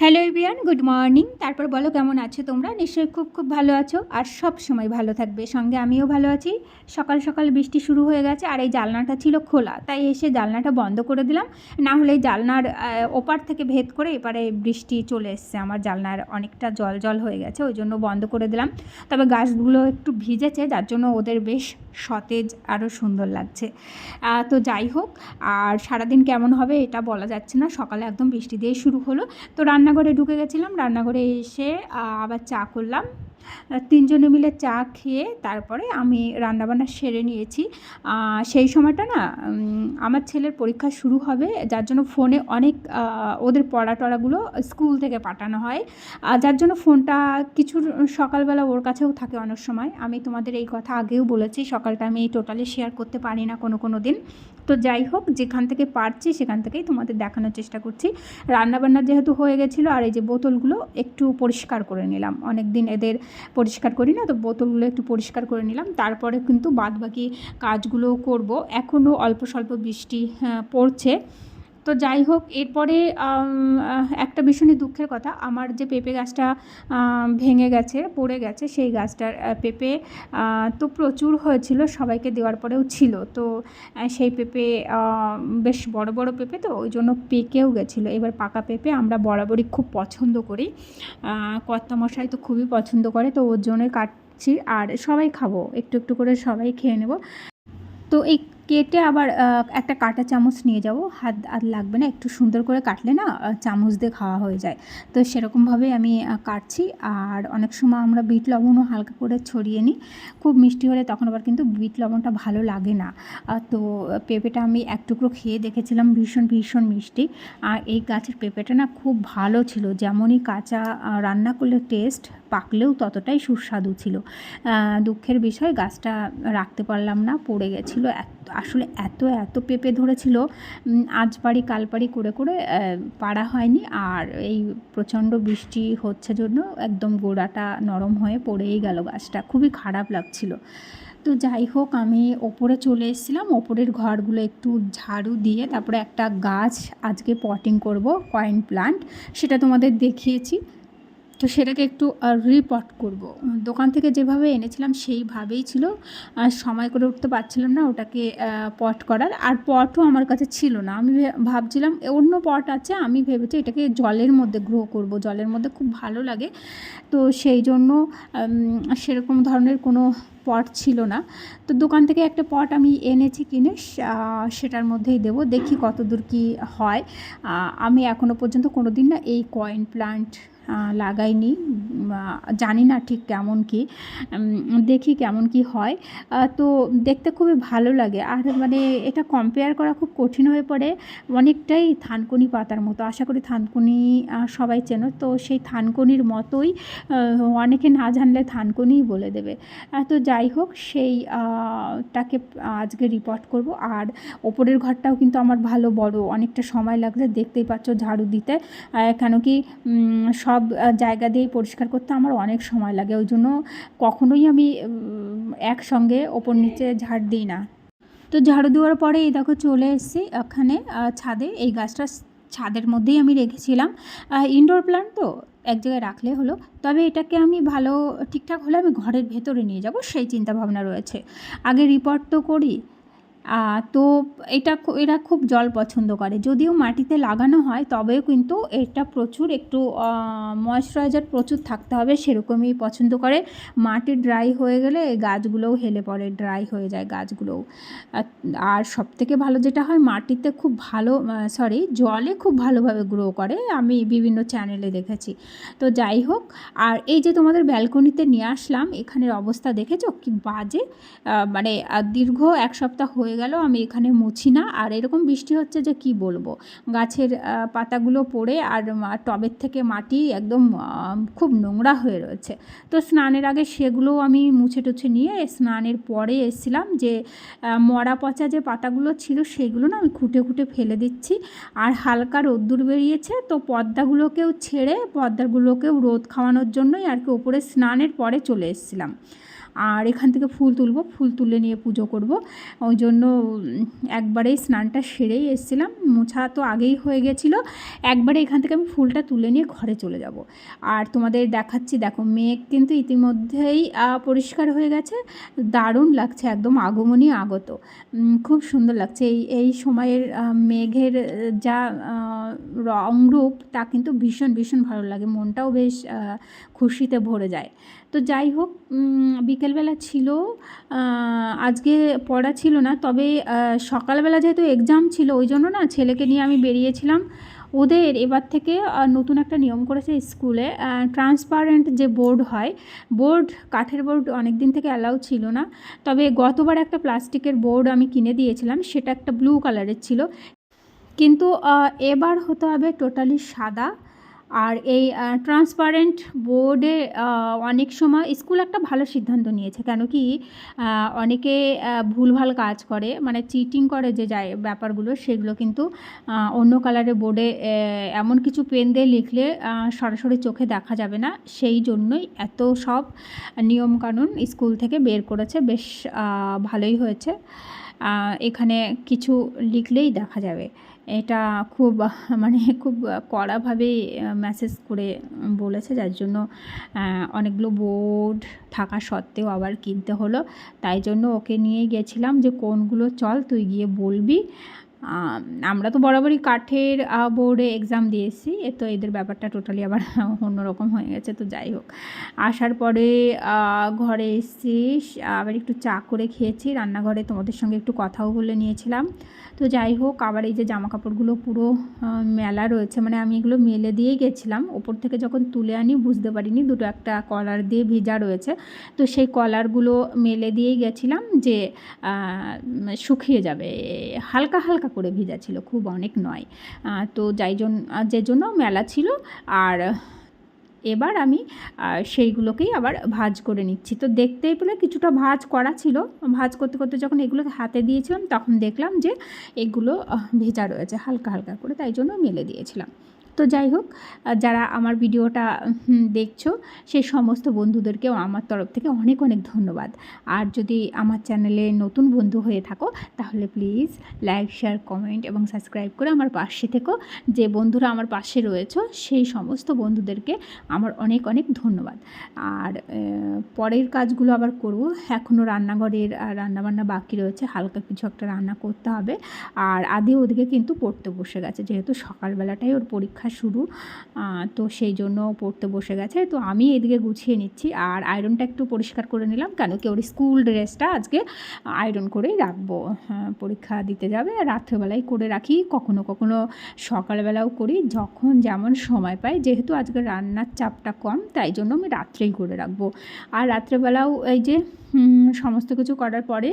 Hello Evion good morning. তারপর বলো কেমন আছো তোমরা? নিশ্চয়ই খুব খুব ভালো আছো আর সব সময় ভালো থাকবে। সঙ্গে আমিও ভালো আছি। সকাল সকাল বৃষ্টি শুরু হয়ে গেছে আর এই জালনাটা ছিল খোলা। তাই এসে জালনাটা বন্ধ করে দিলাম। না হলে জালনার ওপার থেকে ভেদ করে এপারে বৃষ্টি চলে এসছে। আমার জালনার অনেকটা জল জল হয়ে গেছে, ওই জন্য বন্ধ করে দিলাম। তবে গাছগুলো একটু ভিজেছে, যার জন্য ওদের বেশ সতেজ আরও সুন্দর লাগছে। তো যাই হোক, আর সারাদিন কেমন হবে এটা বলা যাচ্ছে না। সকালে একদম বৃষ্টি দিয়ে শুরু হলো। তো রান্নাঘরে ঢুকে গেছিলাম রান্নাঘরে এসে আবার চা করলাম। তিনজনে মিলে চা খেয়ে তারপরে আমি রান্নাবান্না সেরে নিয়েছি। সেই সময়টা না আমার ছেলের পরীক্ষা শুরু হবে, যার জন্য ফোনে অনেক ওদের পড়া টড়াগুলো স্কুল থেকে পাঠানো হয়। যার জন্য ফোনটা কিছু সকালবেলা ওর কাছেও থাকে অনেক সময়। আমি তোমাদের এই কথা আগেও বলেছি, সকালটা আমি টোটালি শেয়ার করতে পারি না কোনো কোনো দিন। তো যাই হোক, যেখান থেকে পারছি সেখান থেকেই তোমাদের দেখানোর চেষ্টা করছি। রান্নাবান্না যেহেতু হয়ে গেছিল, আর এই যে বোতলগুলো একটু পরিষ্কার করে নিলাম। অনেক দিন এদের পরিষ্কার করি না তো বোতলগুলো একটু পরিষ্কার করে নিলাম। তারপরে কিন্তু বাদবাকি কাজগুলো করব। এখনও অল্প স্বল্প বৃষ্টি হ্যাঁ, পড়ছে। তো যাই হোক এরপরে একটা ভীষণই দুঃখের কথা। আমার যে পেঁপে গাছটা ভেঙে গেছে পড়ে গেছে সেই গাছটার পেঁপে তো প্রচুর হয়েছিল সবাইকে দেওয়ার পরেও ছিল। তো সেই পেঁপে বেশ বড় বড় পেঁপে তো ওই জন্য পেকেও গেছিল। এবার পাকা পেঁপে আমরা বরাবরই খুব পছন্দ করি। আহ, কর্তামশাই তো খুবই পছন্দ করে তো ওর জন্যই কাটছি। আর সবাই খাব একটু একটু করে সবাই খেয়ে নেব। তো এই কেটে আবার একটা কাঁটা চামচ নিয়ে যাব। হাত, আর লাগবে না, একটু সুন্দর করে কাটলে না চামচ দিয়ে খাওয়া হয়ে যায়। তো সেরকমভাবেই আমি কাটছি। আর অনেক সময় আমরা বিট লবণও হালকা করে ছড়িয়ে নিই। খুব মিষ্টি হলে তখন আবার কিন্তু বিট লবণটা ভালো লাগে না। তো পেঁপেটা আমি এক টুকরো খেয়ে দেখেছিলাম, ভীষণ ভীষণ মিষ্টি। আর এই গাছের পেঁপেটা না খুব ভালো ছিল। যেমনই কাঁচা রান্না করলে টেস্ট, পাকলেও ততটাই সুস্বাদু ছিল। দুঃখের বিষয়, গাছটা রাখতে পারলাম না, পড়ে গেছিল আসলে এত এত পেঁপে ধরেছিল আজ পারি কাল পারি করে করে পারা হয়নি। আর এই প্রচণ্ড বৃষ্টি হচ্ছে জন্য একদম গোড়াটা নরম হয়ে পড়েই গেল গাছটা। খুবই খারাপ লাগছিল। তো যাই হোক, আমি ওপরে চলে এসেছিলাম। ওপরের ঘরগুলো একটু ঝাড়ু দিয়ে তারপরে একটা গাছ আজকে পটিং করব কয়েন প্লান্ট সেটা তোমাদের দেখিয়েছি। তো সেটাকে একটু রিপট করব। দোকান থেকে যেভাবে এনেছিলাম সেইভাবেই ছিল। আর সময় করে উঠতে পারছিলাম না ওটাকে পট করার। আর পটও আমার কাছে ছিল না। আমি ভাবছিলাম অন্য পট আছে, আমি ভেবেছি এটাকে জলের মধ্যে গ্রো করব। জলের মধ্যে খুব ভালো লাগে। তো সেই জন্য সেরকম ধরনের কোনো পট ছিল না। তো দোকান থেকে একটা পট আমি এনেছি কিনে সেটার মধ্যেই দেবো। দেখি কত দূর কী হয়। আমি এখনও পর্যন্ত কোনো দিন না এই কয়েন প্লান্ট লাগাইনি। জানি না ঠিক কেমন কি দেখি কেমন কি হয়। তো দেখতে খুবই ভালো লাগে। আর মানে এটা কম্পেয়ার করা খুব কঠিন হয়ে পড়ে। অনেকটাই থানকুনি পাতার মতো। আশা করি থানকুনি সবাই চেনো। তো সেই থানকুনির মতোই অনেকে না জানলে থানকুনিই বলে দেবে। তো যাই হোক, সেই টাকে আজকে রিপোর্ট করব। আর ওপরের ঘরটাও কিন্তু আমার ভালো বড়। অনেকটা সময় লাগছে দেখতেই পাচ্ছ ঝাড়ু দিতে। কেন কি সব জায়গা দিয়েই পরিষ্কার করতে আমার অনেক সময় লাগে। ওই জন্য কখনোই আমি একসঙ্গে ওপর নিচে ঝাড় দিই না। তো ঝাড়ু দেওয়ার পরে এই দেখো চলে এসেছি ওখানে ছাদে। এই গাছটা ছাদের মধ্যেই আমি রেখেছিলাম। ইনডোর প্ল্যান্ট তো এক জায়গায় রাখলে হলো। তবে এটাকে আমি ভালো, ঠিকঠাক হলে আমি ঘরের ভেতরে নিয়ে যাব, সেই চিন্তা ভাবনা রয়েছে। আগে রিপোর্ট তো করি তো এটা এরা খুব জল পছন্দ করে। যদিও মাটিতে লাগানো হয়, তবেও কিন্তু এটা প্রচুর একটু ময়েশ্চারাইজার প্রচুর থাকতে হবে, সেরকমই পছন্দ করে। মাটি ড্রাই হয়ে গেলে গাছগুলোও হেলে পড়ে ড্রাই হয়ে যায় গাছগুলোও। আর- আর সব থেকে ভালো যেটা হয়, মাটিতে খুব ভালো সরি জলে খুব ভালোভাবে গ্রো করে। আমি বিভিন্ন চ্যানেলে দেখেছি। তো যাই হোক, আর এই যে তোমাদের ব্যালকনিতে নিয়ে আসলাম, এখানের অবস্থা দেখেছ? কি বাজে মানে দীর্ঘ এক সপ্তাহ হয়ে গেল, আমি এখানে মুছি না। আর এরকম বৃষ্টি হচ্ছে যে কি বলব? গাছের পাতাগুলো পড়ে আর টবের থেকে মাটি একদম খুব নোংরা হয়ে রয়েছে। তো স্নানের আগে সেগুলোও আমি মুছে টুছে নিয়ে স্নানের পরে এসেছিলাম যে মরা পচা যে পাতাগুলো ছিল সেগুলো না আমি খুঁটে খুঁটে ফেলে দিচ্ছি। আর হালকা রোদ্দুর বেরিয়েছে, তো পর্দাগুলোকেও ছেড়ে পর্দাগুলোকেও রোদ খাওয়ানোর জন্যই আর কি ওপরে স্নানের পরে চলে এসেছিলাম। আর এখান থেকে ফুল তুলবো ফুল তুলে নিয়ে পুজো করব। ওই জন্য একবারেই স্নানটা সেরেই এসেছিলাম। মোছা তো আগেই হয়ে গেছিল। একবারে এখান থেকে আমি ফুলটা তুলে নিয়ে ঘরে চলে যাব। আর তোমাদের দেখাচ্ছি দেখো মেঘ কিন্তু ইতিমধ্যেই পরিষ্কার হয়ে গেছে। দারুণ লাগছে একদম আগমনী আগত। খুব সুন্দর লাগছে। এই এই সময়ের মেঘের যা আহ, রংরূপ তা কিন্তু ভীষণ ভীষণ ভালো লাগে। মনটাও বেশ খুশিতে ভরে যায়। তো যাই হোক বিকেলবেলা ছিল আজকে পড়া ছিল না, তবে সকালবেলা যেহেতু এক্সাম ছিল, ওই জন্য না ছেলেকে নিয়ে আমি বেরিয়েছিলাম। ওদের এবার থেকে নতুন একটা নিয়ম করেছে স্কুলে ট্রান্সপারেন্ট যে বোর্ড হয় বোর্ড কাঠের বোর্ড অনেক দিন থেকে অ্যালাউ ছিল না, তবে গতবার একটা প্লাস্টিকের বোর্ড আমি কিনে দিয়েছিলাম, সেটা একটা ব্লু কালারের ছিল। কিন্তু এবার হতে হবে টোটালি সাদা। আর এই ট্রান্সপারেন্ট বোর্ডে অনেক সময় স্কুল একটা ভালো সিদ্ধান্ত নিয়েছে। কেন কি অনেকে ভুলভাল কাজ করে মানে চিটিং করে যে যায় ব্যাপারগুলো, সেগুলো কিন্তু অন্য কালারের বোর্ডে এমন কিছু পেন দিয়ে লিখলে সরাসরি চোখে দেখা যাবে না। সেই জন্যই এত সব নিয়মকানুন স্কুল থেকে বের করেছে। বেশ ভালোই হয়েছে। এখানে কিছু লিখলেই দেখা যাবে। এটা খুব মানে খুব কড়াভাবে মেসেজ করে বলেছে। যার জন্য অনেকগুলো বোর্ড থাকা সত্ত্বেও আবার কিনতে হলো। তাই জন্য ওকে নিয়ে গেছিলাম যে, কোনগুলো চল তুই গিয়ে বলবি। আমরা তো বরাবরই কাঠের বোর্ডে এক্সাম দিয়েছি, এ তো এদের ব্যাপারটা টোটালি আবার অন্যরকম হয়ে গেছে, তো যাই হোক। আসার পরে ঘরে এসেছি, আবার একটু চা করে খেয়েছি, রান্নাঘরে তোমাদের সঙ্গে একটু কথাও বলে নিয়েছিলাম। তো যাই হোক, আবার এই যে জামা কাপড়গুলো পুরো মেলা রয়েছে মানে আমি এগুলো মেলে দিয়েই গেছিলাম। ওপর থেকে যখন তুলে আনি, বুঝতে পারিনি, দুটো একটা কলার দিয়ে ভেজা রয়েছে। তো সেই কলারগুলো মেলে দিয়েই গেছিলাম যে শুকিয়ে যাবে হালকা হালকা করে ভেজা ছিল, খুব অনেক নয়। তো যাই জন্য যে জন্য মেলা ছিল, আর এবার আমি সেইগুলোকেই আবার ভাজ করে নিচ্ছি। তো দেখতেই পেলে কিছুটা ভাজ করা ছিল। ভাজ করতে করতে যখন এগুলোকে হাতে দিয়েছিলাম, তখন দেখলাম যে এগুলো ভেজা রয়েছে, হালকা হালকা করে, তাই জন্য মেলে দিয়েছিলাম। তো যাই হোক যারা আমার ভিডিওটা দেখছ সেই সমস্ত বন্ধুদেরকেও আমার তরফ থেকে অনেক অনেক ধন্যবাদ। আর যদি আমার চ্যানেলে নতুন বন্ধু হয়ে থাকো, তাহলে প্লিজ লাইক, শেয়ার, কমেন্ট এবং সাবস্ক্রাইব করে আমার পাশে থেকো। যে বন্ধুরা আমার পাশে রয়েছে, সেই সমস্ত বন্ধুদেরকে আমার অনেক অনেক ধন্যবাদ। আর পরের কাজগুলো আবার করব। এখনও রান্নাঘরের রান্নাবান্না বাকি রয়েছে, হালকা কিছু একটা রান্না করতে হবে। আর আদি ওদিকে কিন্তু পড়তে বসে গেছে, যেহেতু সকালবেলাটাই ওর পরীক্ষা শুরু। তো সেই জন্য পড়তে বসে গেছে। তো আমি এদিকে গুছিয়ে নিচ্ছি। আর আয়রনটা একটু পরিষ্কার করে নিলাম। কেন কি ওর স্কুল ড্রেসটা আজকে আয়রন করেই রাখব। হ্যাঁ, পরীক্ষা দিতে যাবে। রাত্রেবেলায় করে রাখি। কখনো কখনো সকালবেলাও করি। যখন যেমন সময় পাই। যেহেতু আজকে রান্নার চাপটা কম তাই জন্য আমি রাত্রেই করে রাখব। আর রাত্রেবেলাও এই যে সমস্ত কিছু করার পরে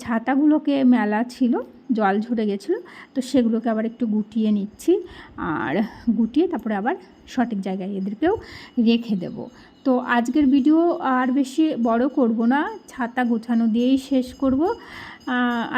ছাতাগুলোকে মেলা ছিল। জল ঝরে গেছিল, তো সেগুলোকে আবার একটু গুটিয়ে নিচ্ছি আর গুটিয়ে তারপরে আবার সঠিক জায়গায় এদেরকেও রেখে দেব। তো আজকের ভিডিও আর বেশি বড় করব না, ছাতা গোছানো দিয়েই শেষ করব।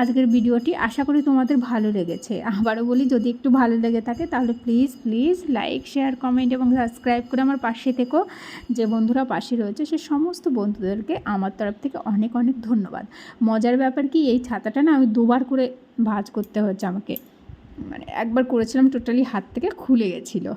আজকের ভিডিওটি আশা করি তোমাদের ভালো লেগেছে। আবারও বলি, যদি একটু ভালো লেগে থাকে তাহলে please please like share comment এবং সাবস্ক্রাইব করে আমার পাশে থেকো। যে বন্ধুরা পাশে রয়েছে, সে সমস্ত বন্ধুদেরকে আমার তরফ থেকে অনেক অনেক ধন্যবাদ। মজার ব্যাপার কি, এই ছাতাটা না আমি দুবার করে ভাঁজ করতে হচ্ছে আমাকে। মানে একবার করেছিলাম টোটালি হাত থেকে খুলে গেছিল।